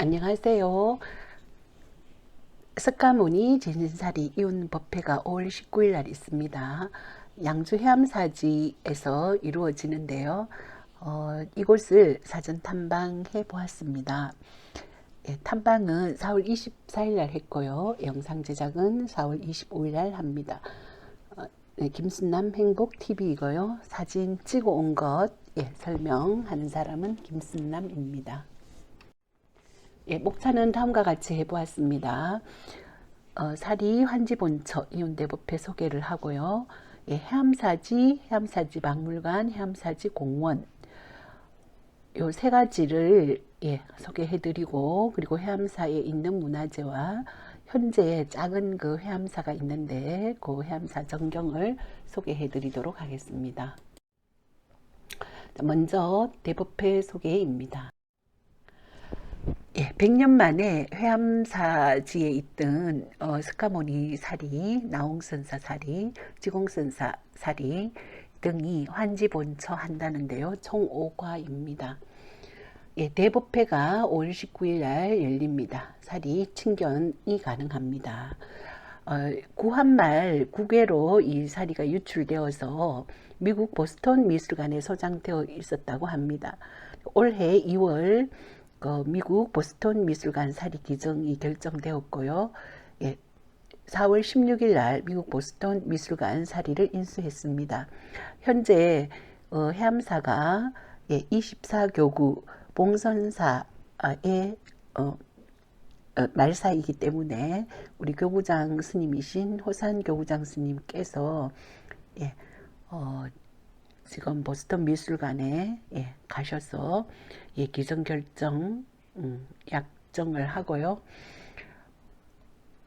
안녕하세요. 석가모니 진신사리 이웃법회가 5월 19일 날 있습니다. 양주 해암사지에서 이루어지는데요. 어, 이곳을 사전 탐방해 보았습니다. 예, 탐방은 4월 24일 날 했고요. 영상 제작은 4월 25일 날 합니다. 어, 네, 김순남 행복TV이고요. 사진 찍어 온 것 예, 설명하는 사람은 김순남입니다. 예, 목차는 다음과 같이 해보았습니다. 어, 사리 환지본처 이온대법회 소개를 하고요. 예, 해암사지, 해암사지 박물관, 해암사지 공원 요 세 가지를 예, 소개해드리고 그리고 해암사에 있는 문화재와 현재 작은 그 해암사가 있는데 그 해암사 전경을 소개해드리도록 하겠습니다. 먼저 대법회 소개입니다. 예, 100년 만에 회암사지에 있던 어, 스카모니 사리, 나홍선사 사리, 지공선사 사리 등이 환지 본처 한다는데요. 총 5과입니다. 예, 대법회가 5월 19일 날 열립니다. 사리 친견이 가능합니다. 어, 구한말 국외로 이 사리가 유출되어서 미국 보스턴 미술관에 소장되어 있었다고 합니다. 올해 2월 그 미국 보스턴 미술관 사리 기증이 결정되었고요. 예, 4월 16일 날 미국 보스턴 미술관 사리를 인수했습니다. 현재 어, 해암사가 예, 24교구 봉선사의 어, 어, 말사이기 때문에 우리 교구장 스님이신 호산 교구장 스님께서 예, 어, 지금 보스턴 미술관에 예, 가셔서 예, 기정 결정 음, 약정을 하고요.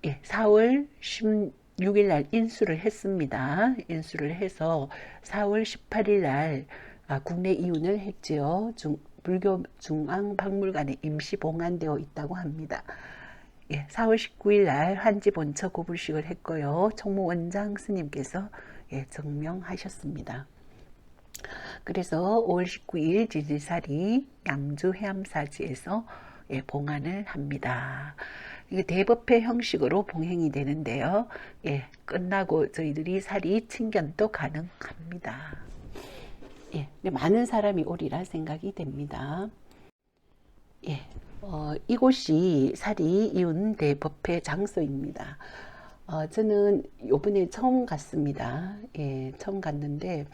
예, 4월 16일 날 인수를 했습니다. 인수를 해서 4월 18일 날 아, 국내 이윤을 했지요. 중, 불교 중앙박물관에 임시 봉안되어 있다고 합니다. 예, 4월 19일 날 한지 본처 고불식을 했고요. 총무원장 스님께서 예, 증명하셨습니다. 그래서 5월 19일 지지살이 양주 해암사지에서 예, 봉안을 합니다. 이게 대법회 형식으로 봉행이 되는데요. 예, 끝나고 저희들이 살이 친견도 가능합니다. 예, 많은 사람이 오리라 생각이 됩니다. 예, 어, 이곳이 사리 이운 대법회 장소입니다. 어, 저는 요번에 처음 갔습니다. 예, 처음 갔는데,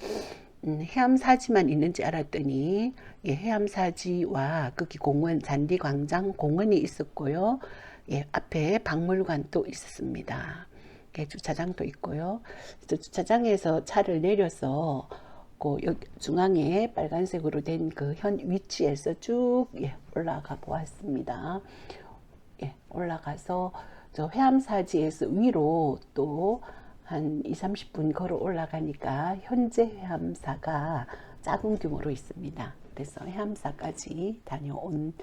음, 해암사지만 있는지 알았더니, 예, 해암사지와 거기 공원, 잔디광장 공원이 있었고요. 예, 앞에 박물관도 있었습니다. 예, 주차장도 있고요. 주차장에서 차를 내려서 그 중앙에 빨간색으로 된 그 현 위치에서 쭉 예, 올라가 보았습니다. 예, 올라가서 저 회암사지에서 위로 또 한 2, 30분 걸어 올라가니까 현재 회암사가 작은 규모로 있습니다. 그래서 회암사까지 다녀온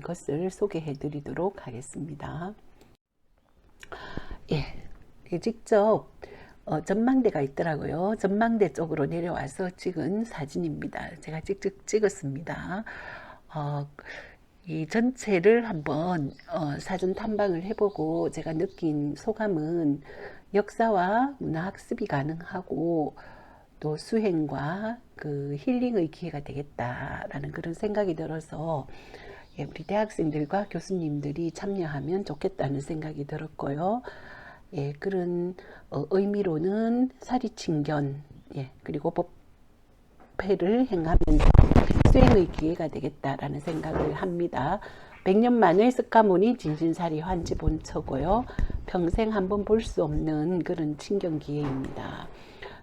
것을 소개해 드리도록 하겠습니다. 예, 직접 어, 전망대가 있더라고요. 전망대 쪽으로 내려와서 찍은 사진입니다. 제가 직접 찍었습니다. 어, 이 전체를 한번 어, 사전 탐방을 해보고 제가 느낀 소감은 역사와 문화 학습이 가능하고 또 수행과 그 힐링의 기회가 되겠다라는 그런 생각이 들어서 예, 우리 대학생들과 교수님들이 참여하면 좋겠다는 생각이 들었고요. 예, 그런 어, 의미로는 사리친견, 예, 그리고 법회를 행하면서 수행의 기회가 되겠다라는 생각을 합니다. 100년 만에 스카모니 진신사리 환지 본처고요. 평생 한번 볼 수 없는 그런 친견 기회입니다.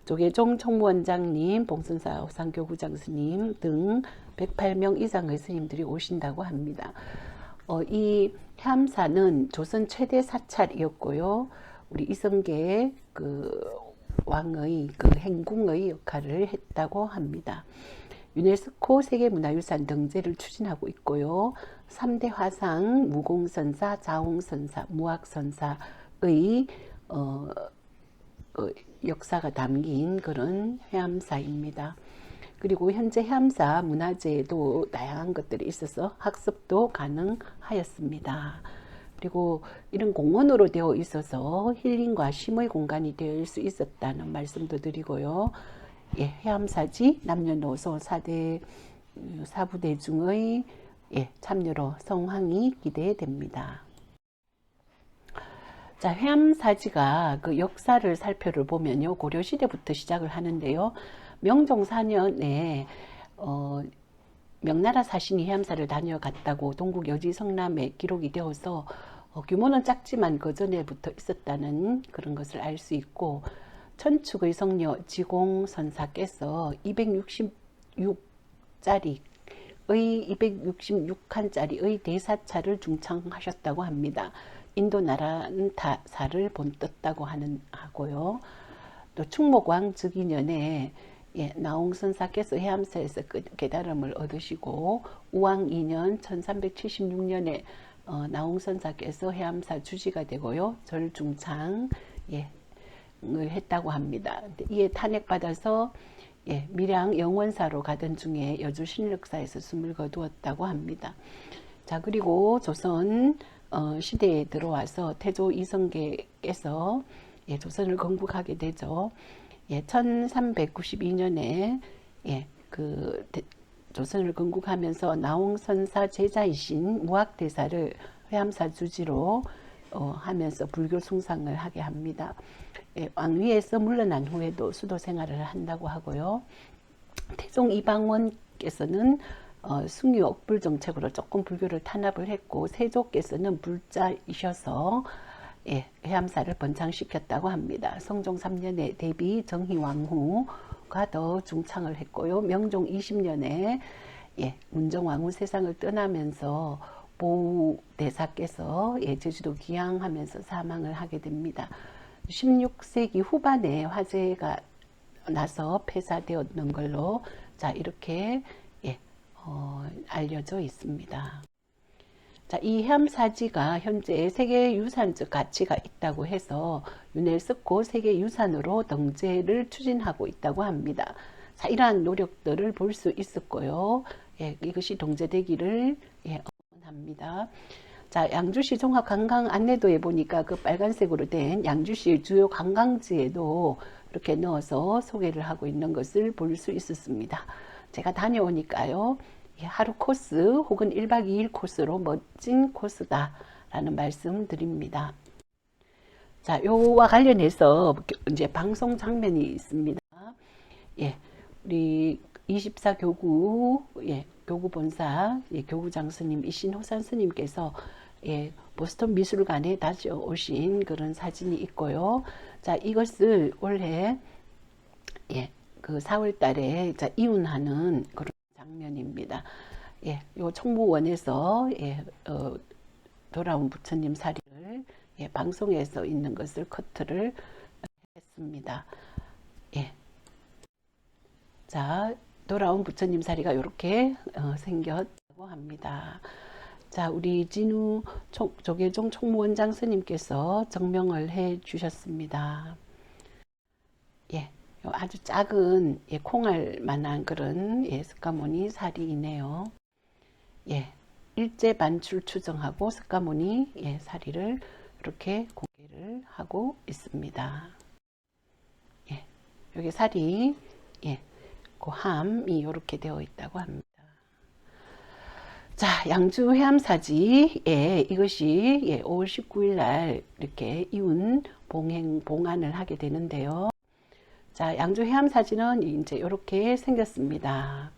조계종 총무원장님, 봉순사 호상교구장 스님 등 108명 이상의 스님들이 오신다고 합니다. 어, 이 함사는 조선 최대 사찰이었고요. 우리 이성계 그 왕의 그 행궁의 역할을 했다고 합니다. 유네스코 세계문화유산 등재를 추진하고 있고요. 3대 화상, 무공선사, 자홍선사, 무학선사의 어, 어, 역사가 담긴 그런 회암사입니다. 그리고 현재 해암사 문화재에도 다양한 것들이 있어서 학습도 가능하였습니다. 그리고 이런 공원으로 되어 있어서 힐링과 쉼의 공간이 될 수 있었다는 말씀도 드리고요. 예, 해암사지 남녀노소 사대 사부대 중의 예, 참여로 성황이 기대됩니다. 자, 회암사지가 그 역사를 살펴를 보면요. 고려시대부터 시작을 하는데요. 명종 4년에, 어, 명나라 사신이 해암사를 다녀갔다고 동국 여지 성남에 기록이 되어서 어, 규모는 작지만 그 전에부터 있었다는 그런 것을 알 수 있고 천축의 성녀 지공선사께서 266짜리 의 266칸짜리의 대사차를 중창하셨다고 합니다. 인도 나라는 다사를 본떴다고 하는 하고요. 또 충목왕 즉위년에 예, 나홍선사께서 해암사에서 그 깨달음을 얻으시고 우왕 2년 1376년에 어, 나홍선사께서 해암사 주지가 되고요. 절중창 예, 을 했다고 합니다. 이에 탄핵받아서 예, 밀양 영원사로 가던 중에 여주 신력사에서 숨을 거두었다고 합니다. 자 그리고 조선 어, 시대에 들어와서 태조 이성계께서 예, 조선을 건국하게 되죠. 예, 1392년에 예, 그 대, 조선을 건국하면서 나홍 선사 제자이신 무학대사를 회암사 주지로 어, 하면서 불교 숭상을 하게 합니다. 예, 왕위에서 물러난 후에도 수도 생활을 한다고 하고요. 태종 이방원께서는 어, 숭유 억불 정책으로 조금 불교를 탄압을 했고 세조께서는 불자이셔서 예, 해암사를 번창시켰다고 합니다. 성종 3년에 대비 정희왕후가 더 중창을 했고요. 명종 20년에 예, 문정왕후 세상을 떠나면서 보우 대사께서 예, 제주도 귀향하면서 사망을 하게 됩니다. 16세기 후반에 화재가 나서 폐사되었는 걸로 자 이렇게 예, 어, 알려져 있습니다. 자, 이 해암사지가 현재 세계유산적 가치가 있다고 해서 유네스코 세계유산으로 등재를 추진하고 있다고 합니다. 자, 이러한 노력들을 볼 수 있었고요. 예, 이것이 동제되기를 예, 응원합니다. 자, 양주시 종합 관광 안내도에 보니까 그 빨간색으로 된 양주시 주요 관광지에도 이렇게 넣어서 소개를 하고 있는 것을 볼 수 있었습니다. 제가 다녀오니까요. 하루 코스 혹은 1박 2일 코스로 멋진 코스다라는 말씀 드립니다. 자, 요와 관련해서 이제 방송 장면이 있습니다. 예, 우리 24교구, 예, 교구 본사, 예, 교구장 스님, 이신호산 스님께서 예, 보스턴 미술관에 다녀오신 그런 사진이 있고요. 자, 이것을 올해 예, 그 4월 달에 자, 이운하는 그런 장면입니다. 예, 요 총무원에서 예, 어, 돌아온 부처님 사리를 예, 방송에서 있는 것을 커트를 했습니다. 예. 자, 돌아온 부처님 사리가 이렇게 어, 생겼다고 합니다. 자, 우리 진우 조계종 총무원장 스님께서 정명을 해 주셨습니다. 예, 아주 작은 예, 콩알 만한 그런 예, 스카모니 사리이네요. 예, 일제 반출 추정하고 스카모니 예, 사리를 이렇게 공개를 하고 있습니다. 예, 여기 사리 예, 그 함이 이렇게 되어 있다고 합니다. 자, 양주 해암사지, 예, 이것이 예, 5월 19일 날 이렇게 이운 봉행 봉안을 하게 되는데요. 자, 양주 해암사지는 이제 이렇게 생겼습니다.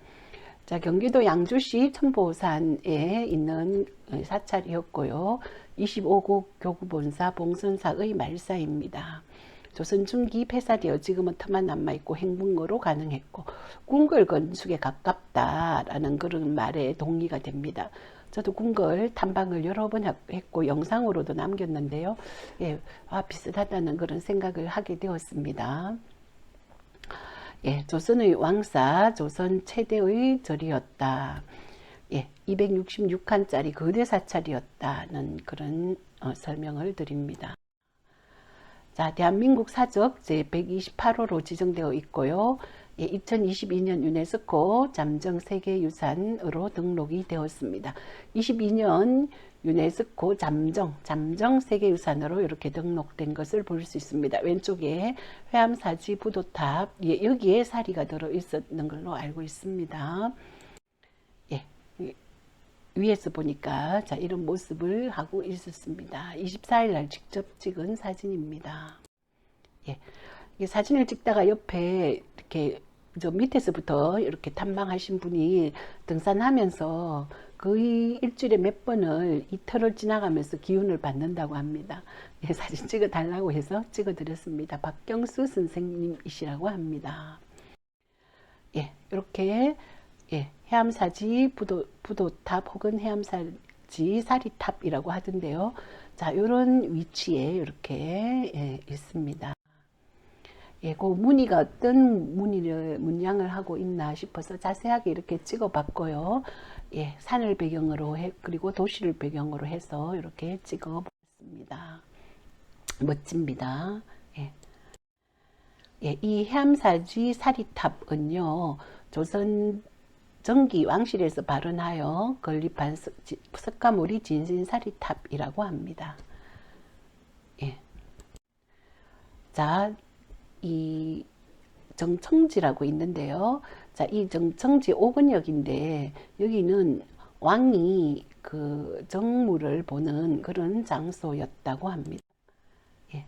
자, 경기도 양주시 천보산에 있는 사찰이었고요. 25국 교구본사 봉선사의 말사입니다. 조선 중기 폐사되어 지금은 터만 남아있고 행궁으로 가능했고 궁궐 건축에 가깝다라는 그런 말에 동의가 됩니다. 저도 궁궐 탐방을 여러 번 했고 영상으로도 남겼는데요. 예, 아, 비슷하다는 그런 생각을 하게 되었습니다. 예, 조선의 왕사, 조선 최대의 절이었다. 예, 266칸짜리 거대 사찰이었다는 그런 어, 설명을 드립니다. 자, 대한민국 사적 제128호로 지정되어 있고요. 예, 2022년 유네스코 잠정 세계유산으로 등록이 되었습니다. 22년 유네스코 잠정, 잠정 세계유산으로 이렇게 등록된 것을 볼 수 있습니다. 왼쪽에 회암사지 부도탑, 예, 여기에 사리가 들어 있었는 걸로 알고 있습니다. 위에서 보니까 자 이런 모습을 하고 있었습니다. 24일 날 직접 찍은 사진입니다. 예, 이 사진을 찍다가 옆에 이렇게 저 밑에서부터 이렇게 탐방하신 분이 등산하면서 거의 일주일에 몇 번을 이틀을 지나가면서 기운을 받는다고 합니다. 예, 사진 찍어 달라고 해서 찍어 드렸습니다. 박경수 선생님이시라고 합니다. 예, 이렇게 예, 해암사지 부도, 부도탑 혹은 해암사지 사리탑이라고 하던데요. 자, 이런 위치에 이렇게 예, 있습니다. 예, 그 무늬가 어떤 무늬를 문양을 하고 있나 싶어서 자세하게 이렇게 찍어봤고요. 예, 산을 배경으로 해 그리고 도시를 배경으로 해서 이렇게 찍어봤습니다. 멋집니다. 예. 예, 이 해암사지 사리탑은요, 조선 정기 왕실에서 발언하여 건립한 석가모리 진신사리탑이라고 합니다. 예. 자, 이 정청지라고 있는데요. 자, 이 정청지 오근역인데 여기는 왕이 그 정무를 보는 그런 장소였다고 합니다. 예.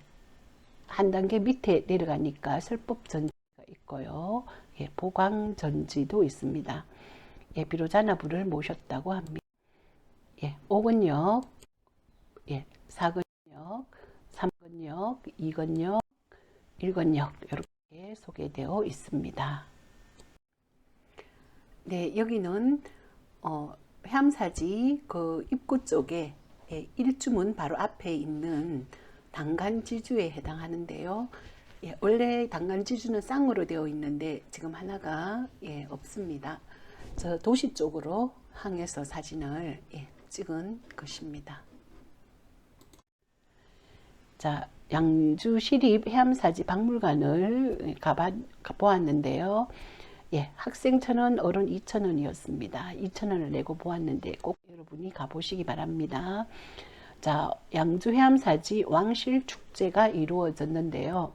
한 단계 밑에 내려가니까 설법전지가 있고요. 예, 보광전지도 있습니다. 예, 비로자 나부를 모셨다고 합니다. 예, 오근역, 예, 사근역, 삼근역, 이근역, 일권역 이렇게 소개되어 있습니다. 네, 여기는 어, 해암사지 그 입구 쪽에 예, 일주문 바로 앞에 있는 당간지주에 해당하는데요. 예, 원래 당간지주는 쌍으로 되어 있는데 지금 하나가 예, 없습니다. 저 도시 쪽으로 향해서 사진을 예, 찍은 것입니다. 자, 양주 시립 해암사지 박물관을 가봐, 가보았는데요. 예, 학생 천 원, 어른 이천 원이었습니다. 이천 원을 내고 보았는데 꼭 여러분이 가보시기 바랍니다. 자, 양주 해암사지 왕실 축제가 이루어졌는데요.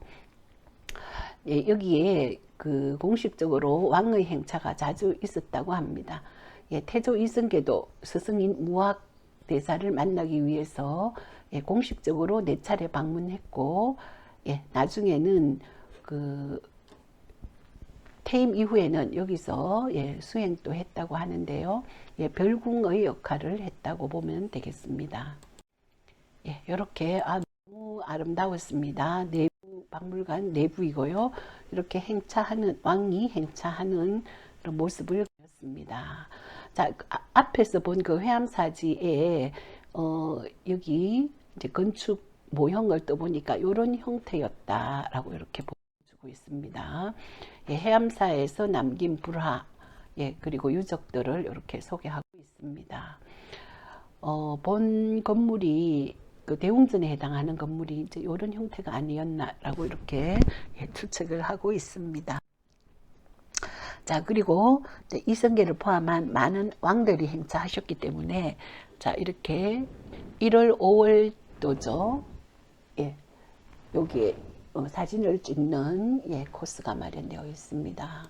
예, 여기에 그 공식적으로 왕의 행차가 자주 있었다고 합니다. 예, 태조 이승계도 스승인 무학 대사를 만나기 위해서 예, 공식적으로 네 차례 방문했고, 예, 나중에는 그 퇴임 이후에는 여기서 예, 수행도 했다고 하는데요. 예, 별궁의 역할을 했다고 보면 되겠습니다. 예, 이렇게 아, 너무 아름다웠습니다. 내부 박물관 내부이고요. 이렇게 행차하는 왕이 행차하는 그런 모습을 보였습니다. 자, 그 아- 앞에서 본 그 회암사지에 어, 여기 이제 건축 모형을 떠보니까 이런 형태였다라고 이렇게 보여주고 있습니다. 예, 해암사에서 남긴 불화, 예, 그리고 유적들을 이렇게 소개하고 있습니다. 어, 본 건물이 그 대웅전에 해당하는 건물이 이제 이런 형태가 아니었나라고 이렇게 예, 추측을 하고 있습니다. 자, 그리고 이성계를 포함한 많은 왕들이 행차하셨기 때문에 자, 이렇게 1월, 5월도죠. 예. 여기에 어, 사진을 찍는 예, 코스가 마련되어 있습니다.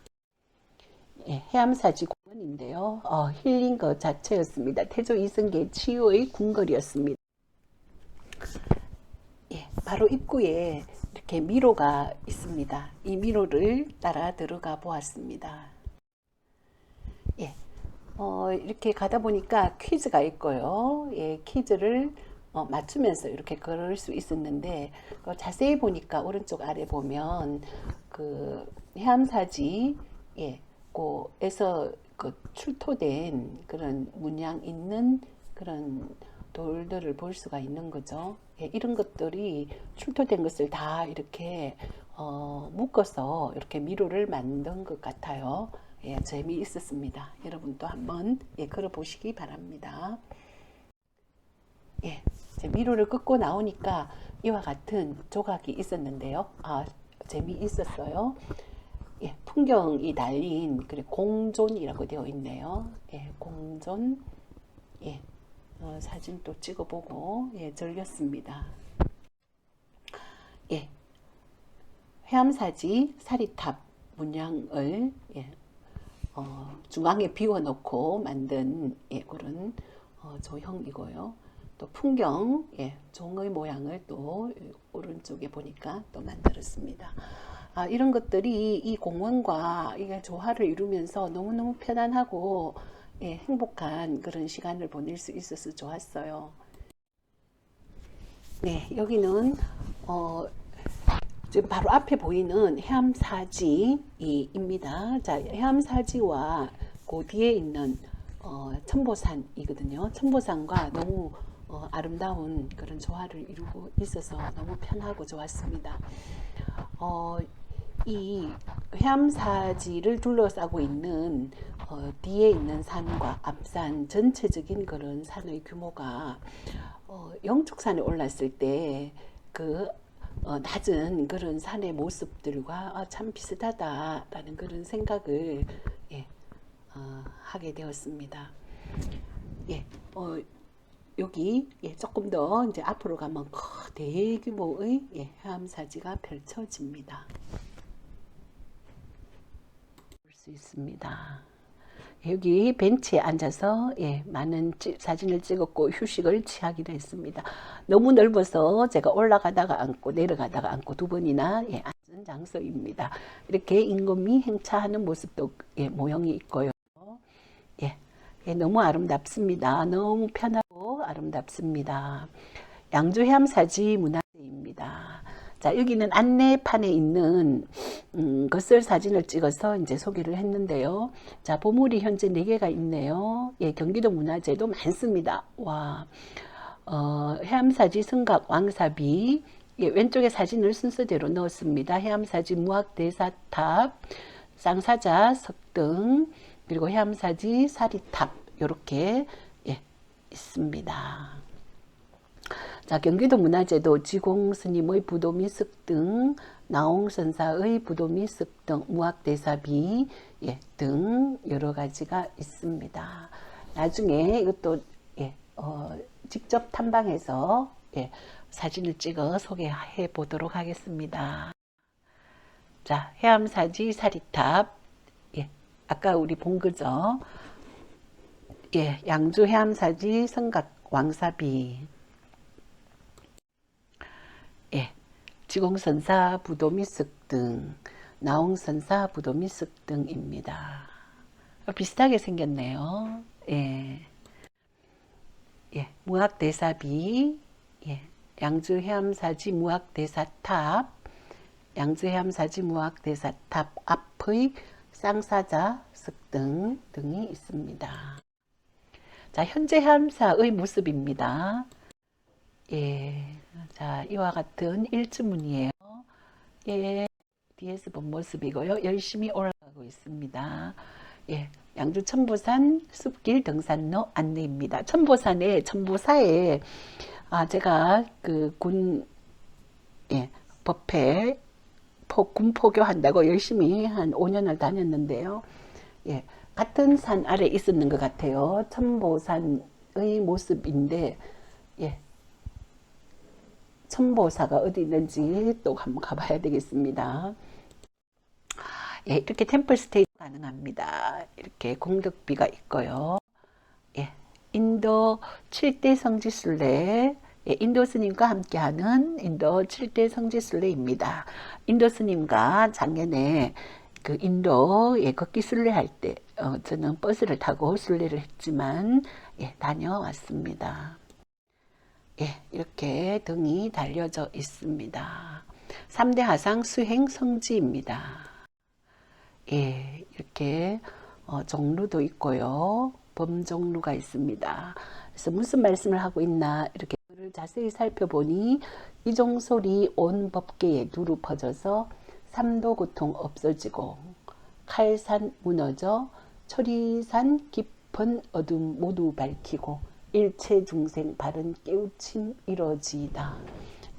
예, 해암사지 공원인데요. 어, 힐링 그 자체였습니다. 태조 이승계 치유의 궁궐이었습니다. 예, 바로 입구에 이렇게 미로가 있습니다. 이 미로를 따라 들어가 보았습니다. 예, 어, 이렇게 가다 보니까 퀴즈가 있고요. 예, 퀴즈를 어, 맞추면서 이렇게 걸을 수 있었는데 어, 자세히 보니까 오른쪽 아래 보면 그 해암사지 예, 고에서 그 출토된 그런 문양 있는 그런 돌들을 볼 수가 있는 거죠. 예, 이런 것들이 출토된 것을 다 이렇게 어, 묶어서 이렇게 미로를 만든 것 같아요. 예, 재미있었습니다. 여러분도 한번 예, 걸어보시기 바랍니다. 예, 미로를 긋고 나오니까 이와 같은 조각이 있었는데요. 아, 재미있었어요. 예, 풍경이 달린 그래 공존이라고 되어 있네요. 예, 공존 예, 어, 사진 또 찍어보고 예, 즐겼습니다. 예, 해암사지 사리탑 문양을 예, 어, 중앙에 비워놓고 만든 예, 그런 어, 조형이고요. 또 풍경, 예, 종의 모양을 또 오른쪽에 보니까 또 만들었습니다. 아, 이런 것들이 이 공원과 이게 조화를 이루면서 너무너무 편안하고 예, 행복한 그런 시간을 보낼 수 있어서 좋았어요. 네, 여기는 어, 지금 바로 앞에 보이는 해암사지입니다. 자, 해암사지와 그 뒤에 있는 어, 천보산이거든요. 천보산과 너무 어, 아름다운 그런 조화를 이루고 있어서 너무 편하고 좋았습니다. 어, 이 해암사지를 둘러싸고 있는 어, 뒤에 있는 산과 앞산 전체적인 그런 산의 규모가 어, 영축산에 올랐을 때그 어, 낮은 그런 산의 모습들과 아, 참 비슷하다라는 그런 생각을 예, 어, 하게 되었습니다. 예, 어, 여기 예, 조금 더 이제 앞으로 가면 커 대규모의 예, 해암사지가 펼쳐집니다. 볼 수 있습니다. 여기 벤치에 앉아서 예, 많은 찌- 사진을 찍었고 휴식을 취하기도 했습니다. 너무 넓어서 제가 올라가다가 앉고 내려가다가 앉고 두 번이나 예, 앉은 장소입니다. 이렇게 임금이 행차하는 모습도 예, 모형이 있고요. 예, 예, 너무 아름답습니다. 너무 편하고 아름답습니다. 양주 해암사지 문화재입니다. 자, 여기는 안내판에 있는 음, 것을 사진을 찍어서 이제 소개를 했는데요. 자, 보물이 현재 4개가 있네요. 예, 경기도 문화재도 많습니다. 와, 어, 해암사지 성각 왕사비. 예, 왼쪽에 사진을 순서대로 넣었습니다. 해암사지 무학대사탑, 쌍사자 석등, 그리고 해암사지 사리탑, 요렇게, 예, 있습니다. 자, 경기도 문화재도 지공 스님의 부도 미습 등, 나홍 선사의 부도 미습 등, 무학대사비 예, 등 여러 가지가 있습니다. 나중에 이것도 예, 어, 직접 탐방해서 예, 사진을 찍어 소개해 보도록 하겠습니다. 자, 해암사지 사리탑 예, 아까 우리 본 거죠. 예, 양주 해암사지 성각 왕사비 예, 지공선사 부도미습 등, 나홍선사 부도미습 등입니다. 비슷하게 생겼네요. 예, 예, 무학대사비, 예, 양주 해암사지 무학대사탑, 양주 해암사지 무학대사탑 앞의 쌍사자 습등 등이 있습니다. 자, 현재 해암사의 모습입니다. 예, 자, 이와 같은 일주문이에요. 예, 뒤에서 본 모습이고요. 열심히 올라가고 있습니다. 예, 양주 천보산 숲길 등산로 안내입니다. 천보산에, 천보사에, 아, 제가 그 군, 예, 법회, 포, 군 포교 한다고 열심히 한 5년을 다녔는데요. 예, 같은 산 아래 있었는 것 같아요. 천보산의 모습인데, 예, 천보사가 어디 있는지 또 한번 가봐야 되겠습니다. 예, 이렇게 템플 스테이 가능합니다. 이렇게 공덕비가 있고요. 예, 인도 7대 성지순례, 예, 인도 스님과 함께하는 인도 7대 성지순례입니다. 인도 스님과 작년에 그 인도 예, 걷기 순례할 때 어, 저는 버스를 타고 순례를 했지만 예, 다녀왔습니다. 예, 이렇게 등이 달려져 있습니다. 3대 하상 수행 성지입니다. 예, 이렇게 어, 종루도 있고요. 범종루가 있습니다. 그래서 무슨 말씀을 하고 있나 이렇게 자세히 살펴보니 이종소리 온 법계에 두루 퍼져서 삼도 고통 없어지고 칼산 무너져 초리산 깊은 어둠 모두 밝히고 일체 중생 바른 깨우침 이루어지다.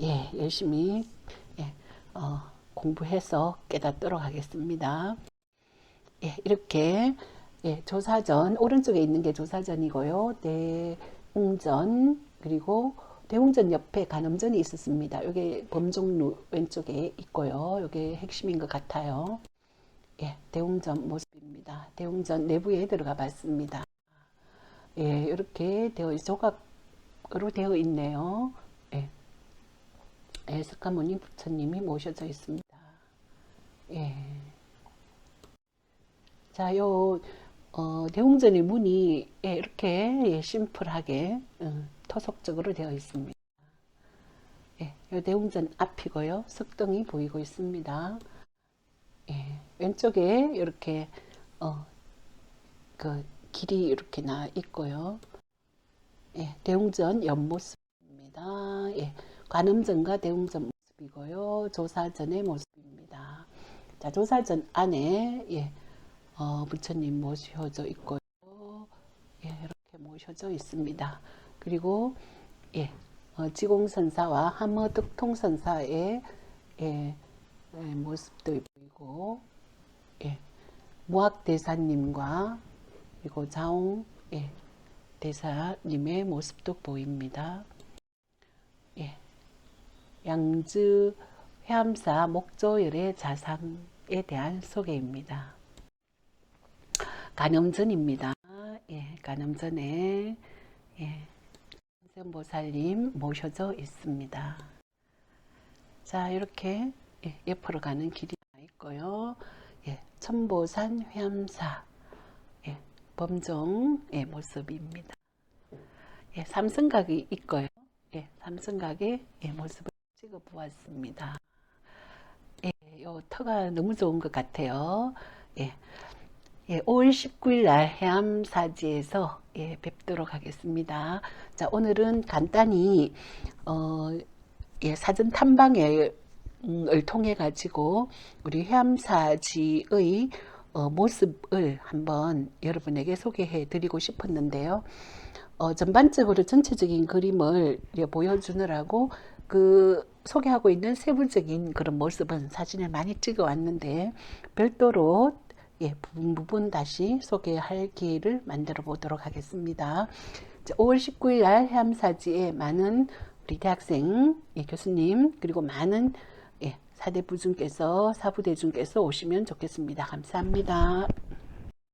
예, 열심히 예, 어, 공부해서 깨닫도록 하겠습니다. 예, 이렇게 예, 조사전 오른쪽에 있는 게 조사전이고요. 대웅전 그리고 대웅전 옆에 간음전이 있었습니다. 이게 범종루 왼쪽에 있고요. 이게 핵심인 것 같아요. 예, 대웅전 모습입니다. 대웅전 내부에 들어가 봤습니다. 예, 이렇게 되어 조각으로 되어 있네요. 예. 예, 석가모니 부처님이 모셔져 있습니다. 예. 자, 요 어, 대웅전의 문이 예, 이렇게 예, 심플하게 어, 토속적으로 되어 있습니다. 예, 요 대웅전 앞이고요. 석등이 보이고 있습니다. 예, 왼쪽에 이렇게 어, 그 길이 이렇게 나 있고요. 예, 대웅전 옆모습입니다. 예, 관음전과 대웅전 모습이고요. 조사전의 모습입니다. 자, 조사전 안에 예, 어, 부처님 모셔져 있고요. 예, 이렇게 모셔져 있습니다. 그리고 예, 어, 지공선사와 함어득통선사의 예, 예, 모습도 보이고 예, 무학대사님과 그리고 자옹 예, 대사님의 모습도 보입니다. 예, 양즈 회암사 목조열의 자상에 대한 소개입니다. 간염전입니다. 예, 간염전에 예, 보살님 모셔져 있습니다. 자, 이렇게 예, 옆으로 가는 길이 있고요. 예, 천보산 회암사 예, 범종의 모습입니다. 예, 삼성각이 있고요. 예, 삼성각의 예, 모습을 찍어 보았습니다. 예, 요 터가 너무 좋은 것 같아요. 예, 예, 5월 19일 날 해암 사지에서 예, 뵙도록 하겠습니다. 자, 오늘은 간단히 어, 예, 사전 탐방을 통해 가지고 우리 해암사지의 어, 모습을 한번 여러분에게 소개해 드리고 싶었는데요. 어, 전반적으로 전체적인 그림을 예, 보여주느라고 그 소개하고 있는 세부적인 그런 모습은 사진을 많이 찍어 왔는데 별도로 예, 부분 부분 다시 소개할 기회를 만들어 보도록 하겠습니다. 5월 19일 날 해암사지에 많은 우리 대학생, 예, 교수님, 그리고 많은 예, 사대부중께서, 사부대중께서 오시면 좋겠습니다. 감사합니다.